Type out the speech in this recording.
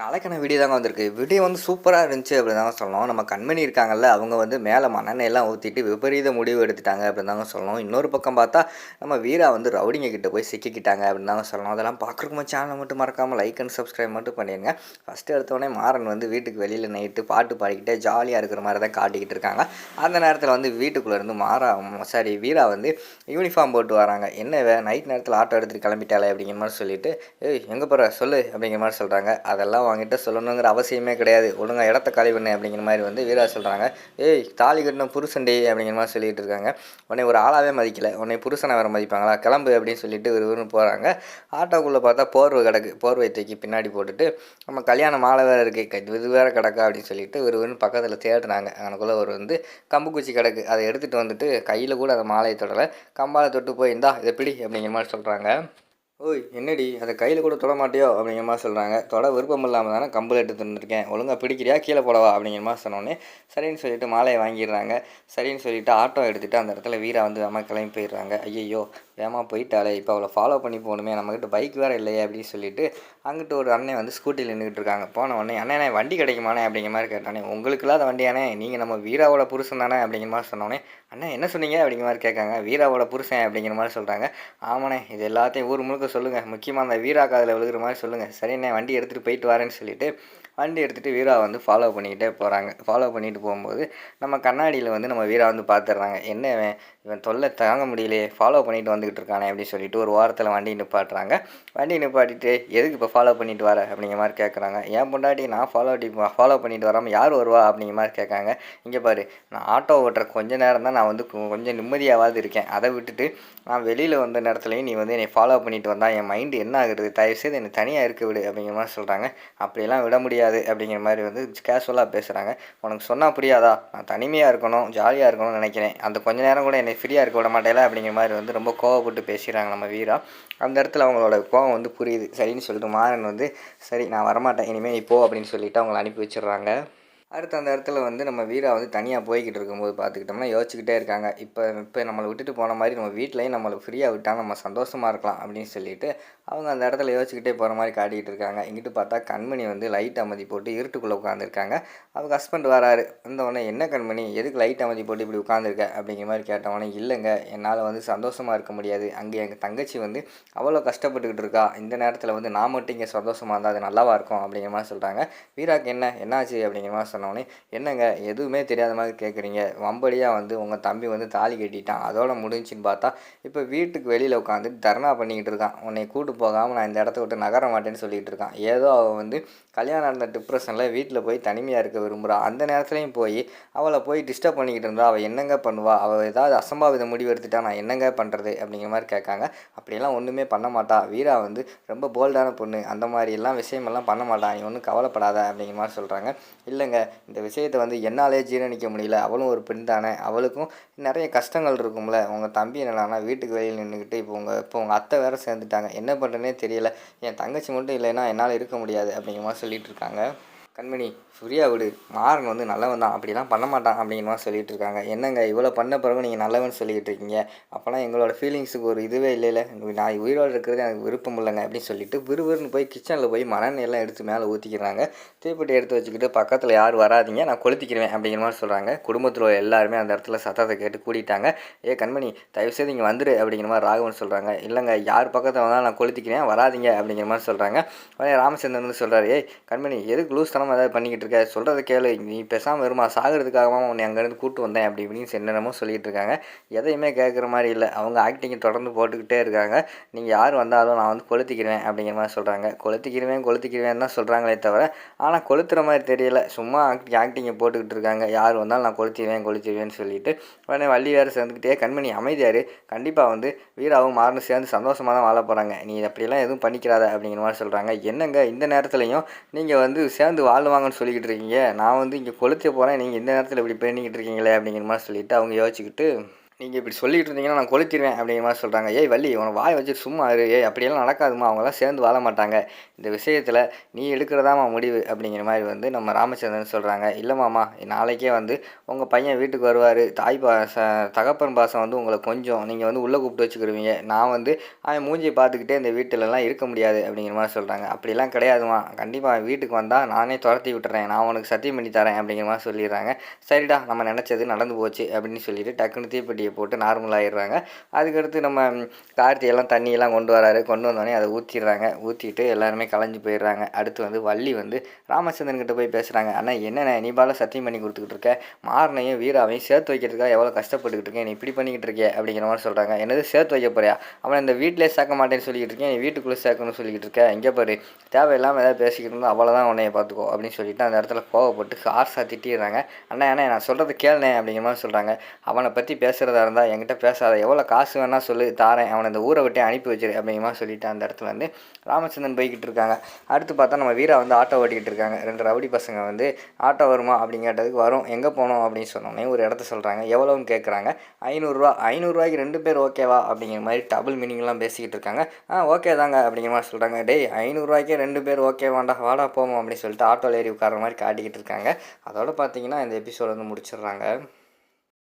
நாளைக்கான வீடியோ தாங்க வந்திருக்கு. வீடியோ வந்து சூப்பராக இருந்துச்சு அப்படின்னு தாங்க சொல்லணும். நம்ம கண்மணி இருக்காங்கல்ல அவங்க வந்து மேலே மண்ணெண்ணெயெல்லாம் ஊற்றிட்டு விபரீத முடிவு எடுத்துட்டாங்க அப்படின்னு தாங்க சொல்லணும். இன்னொரு பக்கம் பார்த்தா நம்ம வீரா வந்து ரவுடிங்க கிட்ட போய் சிக்கிக்கிட்டாங்க அப்படின்னு தாங்க சொல்லணும். அதெல்லாம் பார்க்குறக்குமா சேனலை மட்டும் மறக்காமல் லைக் அண்ட் சப்ஸ்கிரைப் மட்டும் பண்ணிடுங்க. ஃபஸ்ட்டு எடுத்தோடனே மாறன் வந்து வீட்டுக்கு வெளியில் நைட்டு பாட்டு பாடிக்கிட்டே ஜாலியாக இருக்கிற மாதிரி தான் காட்டிக்கிட்டு இருக்காங்க. அந்த நேரத்தில் வந்து வீட்டுக்குள்ளே இருந்து மாறா சாரி வீரா வந்து யூனிஃபார்ம் போட்டு வராங்க. என்ன வே நைட் நேரத்தில் ஆட்டோ எடுத்துகிட்டு கிளம்பிட்டாலே அப்படிங்கிற மாதிரி சொல்லிட்டு ஏய் எங்கே போகிற சொல்லு அப்படிங்கிற மாதிரி சொல்கிறாங்க அதெல்லாம் அவங்ககிட்ட சொல்லணுங்கிற அவசியமே கிடையாது. ஒழுங்காக இடத்த காலி பண்ணு அப்படிங்கிற மாதிரி வந்து வீரா சொல்கிறாங்க ஏய் தாலி கட்டின புருஷன்டி அப்படிங்கிற மாதிரி சொல்லிட்டு இருக்காங்க. உன்னை ஒரு ஆளாவே மதிக்கல. உன்னை புருஷனை வேறு மதிப்பாங்களா? கிளம்பு அப்படின்னு சொல்லிட்டு விறுவிறுன்னு போகிறாங்க ஆட்டோக்குள்ளே பார்த்தா போர்வை கிடக்கு. போர்வை தூக்கி பின்னாடி போட்டுட்டு நம்ம கல்யாண மாலை வேறு இருக்குது இது வேறு கிடக்கா அப்படின்னு சொல்லிட்டு விறுவிறுன்னு பக்கத்தில் தேடுறாங்க. அங்கனக்குள்ளே ஒரு வந்து கம்பு குச்சி கிடக்கு. அதை எடுத்துகிட்டு வந்துட்டு கையில் கூட அந்த மாலையை தொடலை. கம்பாலை தொட்டு போய் இந்தா இதை பிடி அப்படிங்கிற மாதிரி சொல்கிறாங்க ஓய் என்னடி? அதை கையில் கூட தொட மாட்டியோ? அப்படிங்கிற மாதிரி சொல்கிறாங்க தொட விருப்பம் இல்லாமல் தானே கம்பில் எடுத்து தந்துருக்கேன் ஒழுங்கா பிடிக்கிறியா? கீழே போடவா? அப்படிங்கிற மாதிரி சொன்னோன்னே சரின்னு சொல்லிட்டு மாலையை வாங்கிடுறாங்க. சரின்னு சொல்லிட்டு ஆட்டோ எடுத்துகிட்டு அந்த இடத்துல வீரா வந்து வேமா கிளம்பி போயிடுறாங்க. ஐயையோ வேமா போயிட்டாலே இப்போ அவளை ஃபாலோ பண்ணி போகணுமே. நம்மக்கிட்ட பைக் வேறு இல்லையே அப்படின்னு சொல்லிட்டு அங்கிட்டு ஒரு அண்ணன் வந்து ஸ்கூட்டியில் நின்றுட்டு இருக்காங்க. போன உடனே அண்ணே வண்டி கிடைக்குமாண்ணே? அப்படிங்கிற மாதிரி கேட்டானே உங்களுக்கு இல்லாத வண்டியானே நீங்கள் நம்ம வீராவோட புருஷன் தானே? அப்படிங்கிற மாதிரி சொன்னோன்னே அண்ணா என்ன சொன்னீங்க? அப்படிங்கிற மாதிரி கேட்காங்க. வீராவோட புருஷன் அப்படிங்கிற மாதிரி சொல்கிறாங்க ஆமாண்ணே இது எல்லாத்தையும் ஊர் முழுக்க சொல்லுங்கள் முக்கியமாக அந்த வீரா காதில் விழுகிற மாதிரி சொல்லுங்கள் சரிண்ணே வண்டி எடுத்துகிட்டு போயிட்டு வரேன்னு சொல்லிட்டு வண்டி எடுத்துகிட்டு வீரா வந்து ஃபாலோ பண்ணிக்கிட்டே போகிறாங்க ஃபாலோ பண்ணிட்டு போகும்போது நம்ம கண்ணாடியில் வந்து நம்ம வீரா வந்து பார்த்துடுறாங்க என்ன இவன்? இவன் தொல்லை தாங்க முடியலையே. ஃபாலோ பண்ணிட்டு வந்துக்கிட்டு இருக்கானே அப்படின்னு சொல்லிட்டு ஒரு வாரத்தில் வண்டி நிப்பாட்டுறாங்க. வண்டி நிப்பாட்டிட்டு எதுக்கு இப்போ ஃபாலோ பண்ணிட்டு வர அப்படிங்கிற மாதிரி கேட்குறாங்க ஏன் பொண்டாட்டி நான் ஃபாலோ ஃபாலோ பண்ணிட்டு வராமல் யார் வருவா அப்படிங்கிற மாதிரி கேட்காங்க இங்கே பாரு நான் ஆட்டோ ஓட்டுற கொஞ்ச நேரம் தான் நான் வந்து கொஞ்சம் நிம்மதியாவது இருக்கேன். அதை விட்டுட்டு நான் வெளியில் வந்த நேரத்துலையும் நீ வந்து என்னை ஃபாலோ பண்ணிட்டு வந்தால் என் மைண்டு என்ன ஆகுறது? தயவுசெய்து என்னை தனியாக இருக்க விடு அப்படிங்கிற மாதிரி சொல்கிறாங்க அப்படியெல்லாம் விட முடியாது. அப்படிங்கிற மாதிரி வந்து கேஷுவலாக பேசுகிறாங்க உனக்கு சொன்னால் புரியாதா? நான் தனிமையாக இருக்கணும் ஜாலியாக இருக்கணும்னு நினைக்கிறேன். அந்த கொஞ்ச நேரம் கூட என்னை ஃப்ரீயாக இருக்க விட மாட்டேல அப்படிங்கிற மாதிரி வந்து ரொம்ப கோவப்பட்டு பேசுகிறாங்க நம்ம வீரா. அந்த இடத்துல அவங்களோட கோவம் வந்து புரியுது. சரின்னு சொல்லிட்டு மாறன் வந்து சரி நான் வரமாட்டேன். இனிமேல் இப்போ போ அப்படின்னு சொல்லிட்டு அவங்கள அனுப்பி வச்சிடுறாங்க. அடுத்து அந்த இடத்துல வந்து நம்ம வீரா வந்து தனியாக போய்கிட்டு இருக்கும்போது பார்த்துக்கிட்டோம்னா யோசிச்சுக்கிட்டே இருக்காங்க. இப்போ இப்போ நம்மளை விட்டுட்டு போன மாதிரி நம்ம வீட்லேயும் நம்மளை ஃப்ரீயாக விட்டால் நம்ம சந்தோஷமாக இருக்கலாம் அப்படின்னு சொல்லிட்டு அவங்க அந்த இடத்துல யோசிச்சுக்கிட்டே போகிற மாதிரி காட்டிகிட்டு இருக்காங்க. இங்கிட்டு பார்த்தா கண்மணி வந்து லைட் அமைதி போட்டு இருட்டுக்குள்ளே உட்காந்துருக்காங்க அவங்க ஹஸ்பண்ட் வராரு. வந்த உடனே என்ன கண்மணி? எதுக்கு லைட் அமதி போட்டு இப்படி உட்காந்துருக்க அப்படிங்கிற மாதிரி கேட்டவொடனே இல்லைங்க. என்னால் வந்து சந்தோஷமாக இருக்க முடியாது. அங்கே எங்கள் தங்கச்சி வந்து அவ்வளோ கஷ்டப்பட்டுக்கிட்டு இருக்கா. இந்த நேரத்தில் வந்து நான் மட்டும் இங்கே சந்தோஷமாக இருந்தால் அது நல்லாவா இருக்கும்? அப்படிங்கிற மாதிரி சொல்கிறாங்க வீராக்கு என்ன? என்னாச்சு? அப்படிங்கிற மாதிரி சொன்னோடனே என்னங்க? எதுவுமே தெரியாத மாதிரி கேட்குறீங்க வம்படியாக வந்து உங்கள் தம்பி வந்து தாலி கட்டிட்டான். அதோட முடிஞ்சுன்னு பார்த்தா இப்போ வீட்டுக்கு வெளியில் உட்காந்து தர்ணா பண்ணிக்கிட்டு இருக்கான். உன்னை கூட்டு போகாமல் நான் இந்த இடத்த விட்டு நகர மாட்டேன்னு சொல்லிகிட்டு இருக்கான். ஏதோ அவள் வந்து கல்யாணம் நடந்த டிப்ரெஷனில் வீட்டில் போய் தனிமையாக இருக்க விரும்புகிறா அந்த நேரத்துலையும் போய் அவளை போய் டிஸ்டர்ப் பண்ணிக்கிட்டு இருந்தா அவள் என்னங்க பண்ணுவா? அவள் ஏதாவது அசம்பாவித முடிவு எடுத்துட்டா நான் என்னங்க பண்ணுறது அப்படிங்கிற மாதிரி கேட்காங்க. அப்படியெல்லாம் ஒன்றுமே பண்ண மாட்டா. வீரா வந்து ரொம்ப போல்டான பொண்ணு. அந்த மாதிரி எல்லாம் விஷயமெல்லாம் பண்ண மாட்டான் நீ ஒன்றும் கவலைப்படாத அப்படிங்கிற மாதிரி சொல்கிறாங்க இல்லைங்க இந்த விஷயத்தை வந்து என்னாலே ஜீரணிக்க முடியல. அவளும் ஒரு பெண் தானே. அவளுக்கும் நிறைய கஷ்டங்கள் இருக்கும்ல. உங்கள் தம்பி என்னடானா வீட்டுக்கு வெளியில் நின்றுக்கிட்டு இப்போ உங்கள் இப்போ உங்கள் அத்தை வேறு சேர்ந்துட்டாங்க. என்ன பண்ணுறேனே தெரியல. என் தங்கச்சி மட்டும் இல்லைன்னா என்னால் இருக்க முடியாது அப்படிங்கிற மாதிரி சொல்லிகிட்டு இருக்காங்க. கண்மணி ஃப்ரீயாக விடு. மாறன் வந்து நல்லவன் தான். அப்படிலாம் பண்ண மாட்டான். அப்படிங்கிற மாதிரி சொல்லிட்டு இருக்காங்க என்னங்க? இவ்வளோ பண்ண பிறகு நீங்கள் நல்லவன் சொல்லிக்கிட்டு இருக்கீங்க அப்போனா எங்களோட ஃபீலிங்ஸுக்கு ஒரு இதுவே இல்லைல்ல. நான் உயிரோடு இருக்கிறது எனக்கு விருப்பம் இல்லைங்க. அப்படின்னு சொல்லிட்டு விறுவிறுன்னு போய் கிச்சனில் போய் மண்ணெண்ணெயெல்லாம் எடுத்து மேலே ஊற்றிக்கிறாங்க தீப்பெட்டி எடுத்து வச்சுக்கிட்டு பக்கத்தில் யாரும் வராதிங்க நான் கொளுத்திக்கிறேன் அப்படிங்கிற மாதிரி சொல்கிறாங்க குடும்பத்தில் உள்ள எல்லாருமே அந்த இடத்துல சத்தத்தை கேட்டு கூட்டிட்டாங்க ஏ கண்மணி தயவுசெய்து இங்கே வந்துடு அப்படிங்கிற மாதிரி ராகவன் சொல்கிறாங்க இல்லைங்க யார் பக்கத்தில் வந்தாலும் நான் கொளுத்திக்கிறேன். வராதீங்க. அப்படிங்கிற மாதிரி சொல்கிறாங்க உடனே ராமச்சந்திரன் வந்து சொல்கிறாரு ஏய் கண்மணி எதுக்கு லூஸ் தனமாக ஏதாவது பண்ணிக்கிட்டு இருக்க சொல்கிறத கேளு. நீ பேசாமல் வருமா சாகிறதுக்காகவா உன்னை அங்கேருந்து கூப்பிட்டு வந்தேன் அப்படி இப்படின்னு என்னென்னமோ சொல்லிட்டு இருக்காங்க. எதையுமே கேட்குற மாதிரி இல்லை. அவங்க ஆக்டிங்கை தொடர்ந்து போட்டுக்கிட்டே இருக்காங்க. நீங்கள் யார் வந்தாலும் நான் வந்து கொளுத்திக்கிறேன் அப்படிங்கிற மாதிரி சொல்கிறாங்க கொளுத்திக்கிறவேன் கொளுத்திக்கிறவேன் தான் சொல்கிறாங்களே தவிர ஆனால் கொளுத்துற மாதிரி தெரியல. சும்மா ஆக்டி ஆக்டிங்கை போட்டுக்கிட்டு இருக்காங்க. யார் வந்தாலும் நான் கொளுத்திடுவேன் கொளுத்திடுவேன்னு சொல்லிட்டு உடனே வள்ளி வேறு சேர்ந்துக்கிட்டே கண்மணி அமைதியார் கண்டிப்பாக வந்து வீராவும் மாறனும் சேர்ந்து சந்தோஷமாக தான் வாழ போகிறாங்க நீ அப்படிலாம் எதுவும் பண்ணிக்கிறாத அப்படிங்கிற மாதிரி சொல்கிறாங்க என்னங்க இந்த நேரத்துலையும் நீங்கள் வந்து சேர்ந்து ஆள் வாங்கன்னு சொல்லிக்கிட்டு இருக்கீங்க. நான் வந்து இங்கே கொளுத்த போகிறேன் நீங்கள் இந்த நேரத்தில் இப்படி பண்ணிக்கிட்டு இருக்கீங்களே அப்படிங்கிற மாதிரி சொல்லிவிட்டு அவங்க யோசிச்சுக்கிட்டு நீங்கள் இப்படி சொல்லிட்டு இருந்தீங்கன்னா நான் கொளுத்திடுவேன் அப்படிங்கிற மாதிரி சொல்கிறாங்க ஏய் வள்ளி உன வாய் வச்சு சும்மா இரு. ஏய் அப்படியெல்லாம் நடக்காதுமா அவங்களாம் சேர்ந்து வாழ மாட்டாங்க. இந்த விஷயத்தில் நீ எடுக்கிறதாமா முடிவு. அப்படிங்கிற மாதிரி வந்து நம்ம ராமச்சந்திரன் சொல்கிறாங்க இல்லைமாம்மா நாளைக்கே வந்து உங்கள் பையன் வீட்டுக்கு வருவார். தாய் பாச தகப்பன் பாசம் வந்து உங்களை கொஞ்சம் நீங்கள் வந்து உள்ளே கூப்பிட்டு வச்சுக்கிருவீங்க. நான் வந்து அவன் மூஞ்சியை பார்த்துக்கிட்டே இந்த வீட்டிலலாம் இருக்க முடியாது. அப்படிங்கிற மாதிரி சொல்கிறாங்க அப்படிலாம் கிடையாதுமா கண்டிப்பாக வீட்டுக்கு வந்தால் நானே துரத்தி விட்டுறேன். நான் உனக்கு சத்தியம் பண்ணி தரேன். அப்படிங்கிற மாதிரி சொல்லிடுறாங்க. சரிடா நம்ம நினச்சது நடந்து போச்சு. அப்படின்னு சொல்லிட்டு டக்குன்னு தீப்பெட்டியை போட்டு நார்மல் ஆயிடுறாங்க. அதுக்கடுத்து நம்ம ம், கார்த்தி எல்லாம் தண்ணியெல்லாம் கொண்டு வராரு. கொண்டு வந்தோடனே அதை ஊற்றிடுறாங்க ஊற்றிட்டு எல்லாருமே கலைஞ்சு போயிடுறாங்க. அடுத்து வந்து வள்ளி வந்து ராமச்சந்திரன் கிட்ட போய் பேசுகிறாங்க அண்ணா என்னண்ணே நீ பால சத்தியம் பண்ணி கொடுத்துக்கிட்டு இருக்க? மாரனையும் வீராவையும் சேர்த்து வைக்கிறதுக்காக எவ்வளோ கஷ்டப்பட்டுக்கிட்டு இருக்கேன்? நீ இப்படி பண்ணிக்கிட்டு இருக்கே அப்படிங்கிற மாதிரி சொல்கிறாங்க என்னது சேர்த்து வைக்க போறியா? அவன் இந்த வீட்டிலே சேர்க்க மாட்டேன்னு சொல்லிக்கிட்டு இருக்கேன். நீ வீட்டுக்குள்ளே சேர்க்கணும்னு சொல்லிக்கிட்டு இருக்கேன் இங்கே பாரு தேவையில்லாமல் ஏதாவது பேசிக்கிட்டு இருந்தால் அவ்வளோதான் உன்னைய பார்த்துக்கோ அப்படின்னு சொல்லிட்டு அந்த இடத்துல கோவப்பட்டு ஹார்ஸாக திட்டிடுறாங்க அண்ணா அண்ணா நான் சொல்கிறது கேளுனே அப்படிங்கிற மாதிரி சொல்கிறாங்க அவனை பற்றி பேசுகிறதா இருந்தால் என்கிட்ட பேசாத. எவ்வளோ காசு வேணால் சொல்லு தாரேன். அவனை இந்த ஊரை விட்டு அனுப்பி வச்சிரு அப்படிங்கிற மாதிரி சொல்லிட்டு அந்த இடத்துல வந்து ராமச்சந்திரன் போய்கிட்டு இருக்காங்க. அடுத்து பார்த்தா நம்ம வீரா வந்து ஆட்டோ ஓட்டிக்கிட்டு இருக்காங்க. ரெண்டு ரவுடி பசங்க வந்து ஆட்டோ வருமா அப்படின்னு கேட்டதுக்கு வரும். எங்கே போகணும் அப்படின்னு சொன்னோன்னே ஒரு இடத்த சொல்கிறாங்க எவ்வளோன்னு கேட்குறாங்க ஐநூறுரூவா ஐநூறுரூவாய்க்கு ரெண்டு பேர் ஓகேவா அப்படிங்கிற மாதிரி டபுள் மீனிங்லாம் பேசிக்கிட்டு இருக்காங்க. ஆ ஓகே தாங்க அப்படிங்கிற மாதிரி சொல்கிறாங்க டேய் ஐநூறுரூவாய்க்கே ரெண்டு பேர் ஓகே வேண்டா வாடா போவோம் அப்படின்னு சொல்லிட்டு ஆட்டோவில் ஏறி உட்கார மாதிரி காட்டிக்கிட்டு இருக்காங்க. அதோட பார்த்தீங்கன்னா இந்த எபிசோட் வந்து முடிச்சிடுறாங்க.